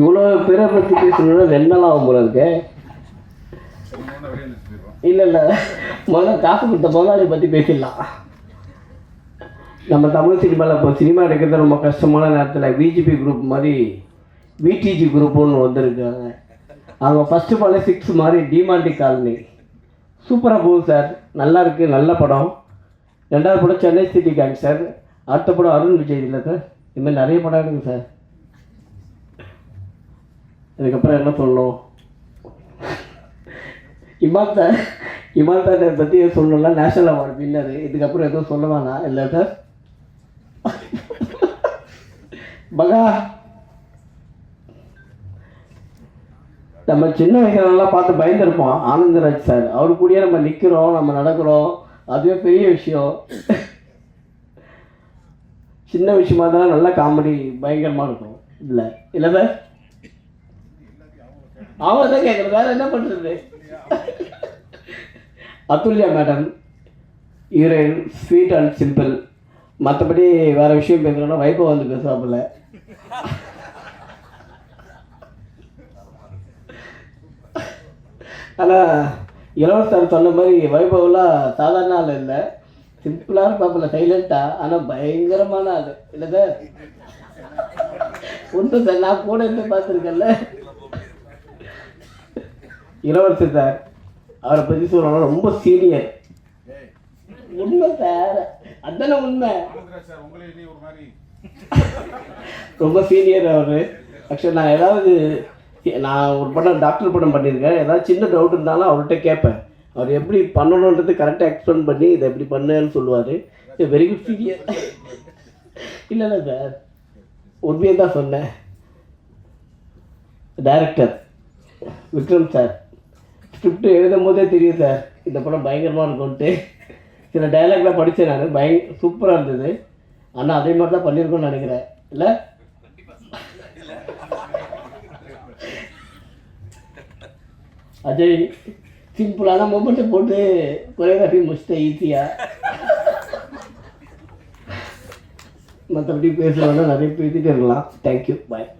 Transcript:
இவ்வளோ பேரை பற்றி பேசணும்னா ரெண்டு நாள் ஆகும் போல இருக்கு. இல்லை இல்லை. முதல்ல காசு கொடுத்த முதலாளி பற்றி பேசிடலாம். நம்ம தமிழ் சினிமாவில் இப்போ சினிமா எடுக்கிறது ரொம்ப கஷ்டமான நேரத்தில் பிஜிபி குரூப் மாதிரி விடிஜி குரூப் ஒன்று வந்திருக்காங்க. அவங்க ஃபஸ்ட்டு படம் சிக்ஸ் மாதிரி டிமாண்டி காலனி சூப்பராக போகுது சார். நல்லா இருக்குது நல்ல படம். ரெண்டாவது படம் சென்னை சிட்டி சார் அடுத்த படம் அருண் விஜய் இல்லை சார். இது மாதிரி நிறைய படம் இருக்குது சார். இதுக்கப்புறம் என்ன சொல்லணும்? இமான் சார் இமான் பற்றி சொல்லணும்னா நேஷனல் அவார்டு வின்னர் இதுக்கப்புறம் எதுவும் சொல்ல வேணாம். இல்லை சார் பகா நம்ம சின்ன வயசுலலாம் பார்த்து பயந்துருப்போம். ஆனந்தராஜ் சார் அவரு கூடயே நம்ம நிற்கிறோம் நம்ம நடக்கிறோம். அதுவே பெரிய விஷயம். சின்ன விஷயமா இருந்தாலும் நல்ல காமெடி பயங்கரமாக இருக்கும். இல்லை. இல்லை சார் அவன் தான் கேட்குறது வேறு என்ன பண்ணுறது Athulya madam heroine sweet and simple மற்றபடி வேறு விஷயம் பேசுகிறோன்னா வைபவ் வந்து பேசுவாப்புல ஆனால் இளவரசர் சொன்ன மாதிரி வைபவெலாம் சாதாரண ஆள் இல்லை. சிம்பிளாக இருப்பாப்பில்ல சைலண்ட்டாக ஆனால் பயங்கரமான ஆள். இல்லை சார். ஒன்றும் சார் நான் கூட இருந்து பார்த்துருக்கேன்ல. இளவரசர் சார் அவரை பற்றி சொல்லணும்னா ரொம்ப சீனியர் உண்மை சார். அதானே உண்மை. சார் உங்களே நீ ஒரு மாதிரி. ரொம்ப சீனியர் அவர். ஆக்சுவலி நான் ஏதாவது நான் ஒரு படம் டாக்டர் படம் பண்ணியிருக்கேன். ஏதாவது சின்ன டவுட் இருந்தாலும் அவர்கிட்ட கேட்பேன். அவர் எப்படி பண்ணணுன்றது கரெக்டாக எக்ஸ்பிளைன் பண்ணி இதை எப்படி பண்ணுன்னு சொல்லுவார். வெரி குட் சீனியர் இல்லை இல்லை சார். உண்மையை தான் சொன்னேன். Director Vikram sir. ஸ்கிரிப்ட் எழுதும் போதே தெரியும் சார் இந்த படம் பயங்கரமாக இருக்கும்ட்டு சில டைலாக்லாம் படித்தேன் நான். பய சூப்பராக இருந்தது. ஆனால் அதே மாதிரி தான் பண்ணியிருக்கோம்னு நினைக்கிறேன். இல்லை? அஜய் சிம்பிளான மொமெண்ட்டை போட்டு கொரியோகிராஃபி முடிச்சிட்டேன் ஈஸியாக மற்றபடி பேசுகிறவங்க நிறைய பேசிகிட்டே இருக்கலாம். Thank you bye